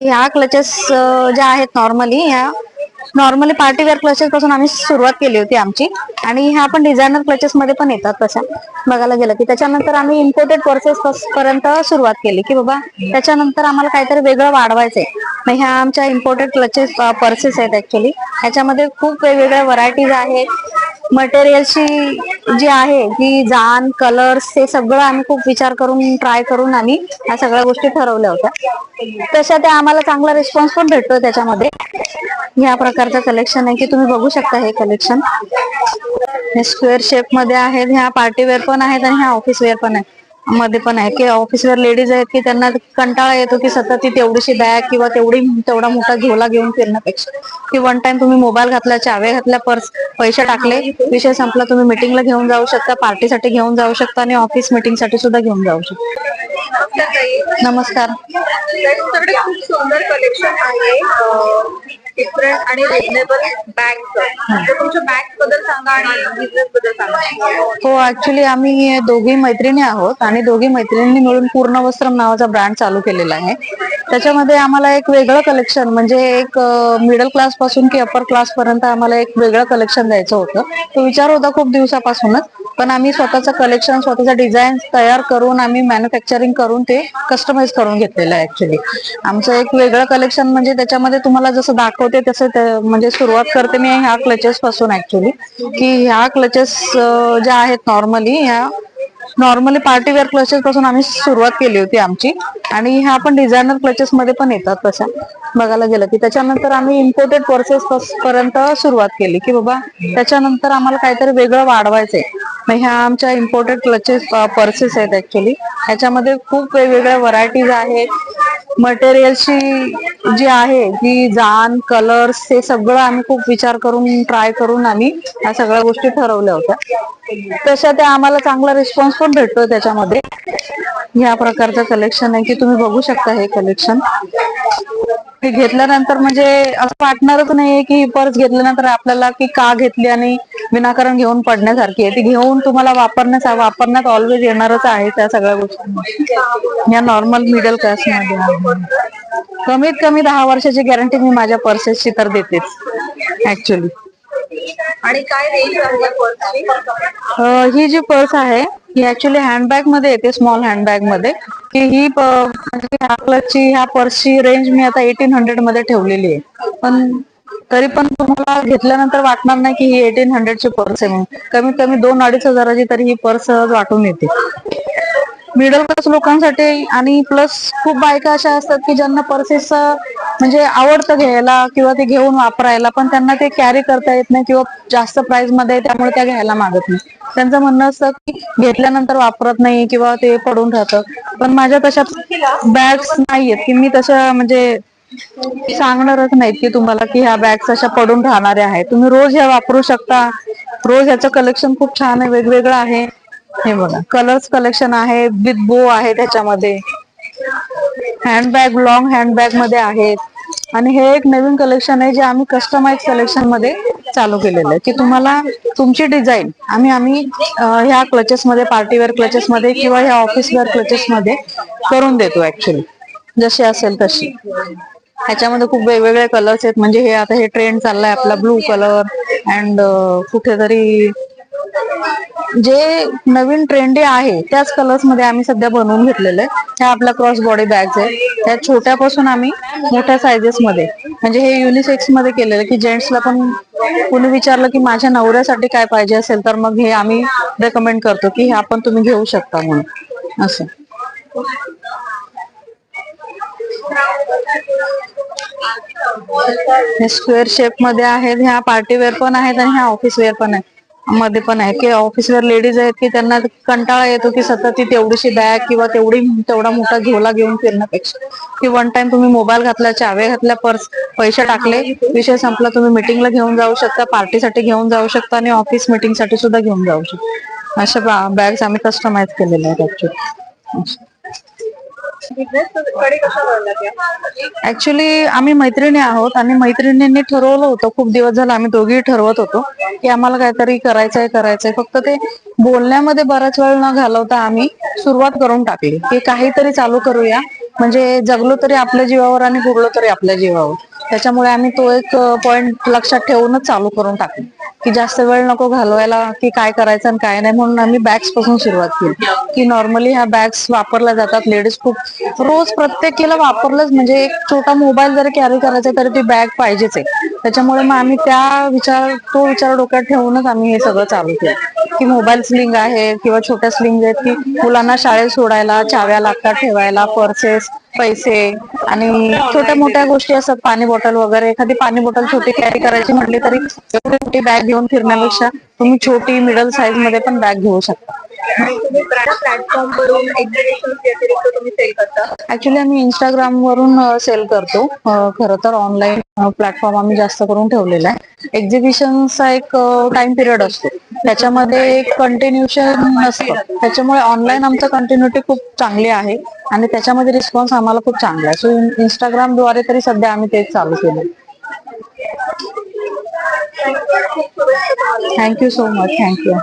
ह्या क्लचेस ज्या आहेत नॉर्मली ह्या नॉर्मली पार्टीवेअर क्लचेस पासून आम्ही सुरुवात केली होती आमची. आणि ह्या पण डिझायनर क्लचेस मध्ये पण येतात तशा. बघायला गेलं की त्याच्यानंतर आम्ही इम्पोर्टेड पर्सेस पर्यंत सुरुवात केली की बाबा त्याच्यानंतर आम्हाला काहीतरी वेगळं वाढवायचंय. मग ह्या आमच्या इम्पोर्टेड क्लचेस पर्सेस आहेत ऍक्च्युली ह्याच्यामध्ये खूप वेगवेगळ्या व्हरायटीज आहेत. मटेरियलची जी आहे की जान कलर्स हे सगळं आम्ही खूप विचार करून ट्राय करून आम्ही ह्या सगळ्या गोष्टी ठरवल्या होत्या. तशा त्या आम्हाला चांगला रिस्पॉन्स पण भेटतो त्याच्यामध्ये. ह्या प्रकारचं कलेक्शन आहे की तुम्ही बघू शकता हे कलेक्शन हे स्क्वेअर शेपमध्ये आहेत ह्या पार्टीवेअर पण आहेत आणि ह्या ऑफिस वेअर पण आहेत. मध्ये पण आहे की ऑफिसवर लेडीज आहेत की त्यांना कंटाळा येतो की सतत ती तेवढीशी बॅग किंवा तेवढी तेवढा मोठा झोला घेऊन फिरण्यापेक्षा. की वन टाइम तुम्ही मोबाईल घातला चावे घातल्या पर्स पैसे टाकले विषय संपला तुम्ही मिटिंगला घेऊन जाऊ शकता पार्टीसाठी घेऊन जाऊ शकता आणि ऑफिस मीटिंगसाठी सुद्धा घेऊन जाऊ शकता. नमस्कार. खूप सुंदर कलेक्शन आहे. डिफरंट आणि रिजनेबल बॅग तुमच्या बॅगबद्दल सांगा आणि बिझनेस बद्दल सांगा. हो ऍक्च्युली आम्ही दोघी मैत्रिणी आहोत आणि दोघी मैत्रिणींनी मिळून पूर्ण वस्त्रम नावाचा ब्रँड चालू केलेला आहे. त्याच्यामध्ये आम्हाला एक वेगळं कलेक्शन म्हणजे एक मिडल क्लासपासून की अप्पर क्लास पर्यंत आम्हाला एक वेगळं कलेक्शन द्यायचं होतं. तो विचार होता खूप दिवसापासूनच. पण आम्ही स्वतःचं कलेक्शन स्वतःचा डिझाईन तयार करून आम्ही मॅन्युफॅक्चरिंग करून ते कस्टमाइज करून घेतलेलं आहे ऍक्च्युली आमचं एक वेगळं कलेक्शन म्हणजे त्याच्यामध्ये तुम्हाला जसं दाखवते तसं म्हणजे सुरुवात करते मी ह्या क्लचेस पासून ऍक्च्युली की ह्या क्लचेस ज्या आहेत नॉर्मली ह्या नॉर्मली पार्टीवेअर क्लचेस पासून आम्ही सुरुवात केली होती आमची. आणि ह्या पण डिझायनर क्लचेस मध्ये पण येतात तशा. बघायला गेलं की त्याच्यानंतर आम्ही इम्पोर्टेड पर्सेस पर्यंत सुरुवात केली की बाबा त्याच्यानंतर आम्हाला काहीतरी वेगळं वाढवायचंय. मग ह्या आमच्या इम्पोर्टेड क्लचेस पर्सेस आहेत ऍक्च्युली ह्याच्यामध्ये खूप वेगवेगळ्या व्हरायटीज आहेत. मटेरियलची जी आहे की जान कलर्स हे सगळं आम्ही खूप विचार करून ट्राय करून आम्ही ह्या सगळ्या गोष्टी ठरवल्या होत्या. तशा त्या आम्हाला चांगला रिस्पॉन्स पण भेटतो त्याच्यामध्ये. ह्या प्रकारचं कलेक्शन आहे की तुम्ही बघू शकता हे कलेक्शन हे घेतल्यानंतर म्हणजे असं वाटणारच नाहीये की ही पर्स घेतल्यानंतर आपल्याला की का घेतली आणि विनाकारण घेऊन पडण्यासारखी आहे. ती घेऊन तुम्हाला वापरण्यास वापरण्यात ऑलवेज येणारच आहे त्या सगळ्या गोष्टी या नॉर्मल मिडल क्लासमध्ये. कमीत कमी दहा वर्षाची गॅरंटी मी माझ्या पर्सेसची तर देतेच ऍक्च्युली आणि काय ही जी पर्स आहे ही ऍक्च्युली हँडबॅगमध्ये येते स्मॉल हँडबॅगमध्ये. की ही प- ह्या क्लचची ह्या पर्सची रेंज मी आता एटीन हंड्रेडमध्ये ठेवलेली आहे. पण तरी पण तुम्हाला घेतल्यानंतर वाटणार नाही की ही एटीन हंड्रेडची पर्स आहे म्हणून. कमीत कमी दोन अडीच हजाराची तरी ही पर्स सहज वाटून येते. मिडल क्लास लोकांसाठी आणि प्लस खूप बायका अशा असतात की ज्यांना पर्सेस म्हणजे आवडतं घ्यायला किंवा ते घेऊन वापरायला पण त्यांना ते कॅरी करता येत नाही किंवा जास्त प्राइसमध्ये त्यामुळे त्या घ्यायला मागत नाही. त्यांचं म्हणणं असतं की घेतल्यानंतर वापरत नाही किंवा ते पडून राहतं. पण माझ्या तशा बॅग्स नाहीयेत की मी तशा म्हणजे सांगणारच नाहीत की तुम्हाला की ह्या बॅग्स अशा पडून राहणाऱ्या आहेत. तुम्ही रोज ह्या वापरू शकता. रोज ह्याचं कलेक्शन खूप छान आहे वेगवेगळं आहे. हे बघा कलर्स कलेक्शन आहे विथ बो आहे त्याच्यामध्ये हँडबॅग लॉंग हँडबॅगमध्ये आहेत. आणि हे एक नवीन कलेक्शन आहे जे आम्ही कस्टमाइज कलेक्शनमध्ये चालू केलेलं आहे. की तुम्हाला तुमची डिझाईन आम्ही आम्ही ह्या क्लचेस मध्ये पार्टीवेअर क्लचेस मध्ये किंवा ह्या ऑफिस वेअर क्लचेस मध्ये करून देतो ऍक्च्युली जशी असेल तशी. ह्याच्यामध्ये खूप वेगवेगळे कलर्स आहेत. म्हणजे हे आता हे ट्रेंड चाललाय आपला ब्लू कलर अँड कुठेतरी जे नवीन ट्रेंडी आहे त्याच कलर्समध्ये आम्ही सध्या बनवून घेतलेलं आहे. ह्या आपल्या क्रॉस बॉडी बॅग्स आहे त्या छोट्यापासून आम्ही मोठ्या सायझेस मध्ये म्हणजे हे युनिसेक्समध्ये केलेलं की जेंट्सला पण कोणी विचारलं की माझ्या नवऱ्यासाठी काय पाहिजे असेल तर मग हे आम्ही रेकमेंड करतो की हे आपण तुम्ही घेऊ शकता म्हणून. असं. हे स्क्वेअर शेपमध्ये आहेत ह्या पार्टीवेअर पण आहेत आणि ह्या ऑफिस वेअर पण आहेत. मध्ये पण आहे की ऑफिस लेडीज आहेत की त्यांना कंटाळा येतो की सतत ती तेवढीशी बॅग किंवा तेवढी तेवढा मोठा झोला घेऊन फिरण्यापेक्षा. की वन टाइम तुम्ही मोबाईल घातला चावे घातल्या पर्स पैसे टाकले विषय संपला तुम्ही मिटिंगला घेऊन जाऊ शकता पार्टीसाठी घेऊन जाऊ शकता आणि ऑफिस मीटिंगसाठी सुद्धा घेऊन जाऊ शकता. अशा बॅग्स आम्ही कस्टमाइज केलेल्या आहेत ऍक्च्युली बिझनेस कडे कशा वळला त्या ऍक्च्युली आम्ही मैत्रिणी आहोत आणि मैत्रिणींनी ठरवलं होतं खूप दिवस झाला आम्ही दोघी ठरवत होतो की आम्हाला काहीतरी करायचंय करायचंय. फक्त ते बोलण्यामध्ये बराच वेळ न घालवता आम्ही सुरुवात करून टाकली की काहीतरी चालू करूया. म्हणजे जगलो तरी आपल्या जीवावर आणि बुडलो तरी आपल्या जीवावर. त्याच्यामुळे आम्ही तो एक पॉइंट लक्षात ठेवूनच चालू करून टाकलो. की जास्त वेळ नको घालवायला की काय करायचं आणि काय नाही म्हणून आम्ही बॅग्सपासून सुरुवात केली. की नॉर्मली ह्या बॅग्स वापरल्या जातात. लेडीज खूप रोज प्रत्येकीला वापरलंच. म्हणजे एक छोटा मोबाईल जरी कॅरी करायचा तरी ती बॅग पाहिजेच आहे. त्याच्यामुळे मग आम्ही त्या विचार तो विचार डोक्यात ठेवूनच आम्ही हे सगळं चालू केलं. की मोबाईल स्लिंग आहे किंवा छोट्या स्लिंग आहेत की मुलांना शाळेत सोडायला चाव्या लागतात ठेवायला पर्सेस पैसे आणि छोट्या मोठ्या गोष्टी असतात पाणी बॉटल वगैरे. एखादी पाणी बॉटल छोटी कॅरी करायची म्हटली तरी एवढी मोठी बॅग घेऊन फिरण्यापेक्षा तुम्ही छोटी मिडल साईजमध्ये पण बॅग घेऊ शकता. तुम्ही प्लॅटफॉर्म वरून व्यतिरिक्त तुम्ही सेल करता. ऍक्च्युली आम्ही इंस्टाग्राम वरून सेल करतो खर तर ऑनलाईन प्लॅटफॉर्म आम्ही जास्त करून ठेवलेला आहे. एक्झिबिशनचा एक टाइम पिरियड असतो. त्याच्यामध्ये एक कंटिन्युशन नसतं. त्याच्यामुळे ऑनलाईन आमचं कंटिन्युटी खूप चांगली आहे. आणि त्याच्यामध्ये रिस्पॉन्स आम्हाला खूप चांगला आहे. सो इंस्टाग्रामद्वारे तरी सध्या आम्ही तेच चालू केलं थँक्यू सो मच थँक्यू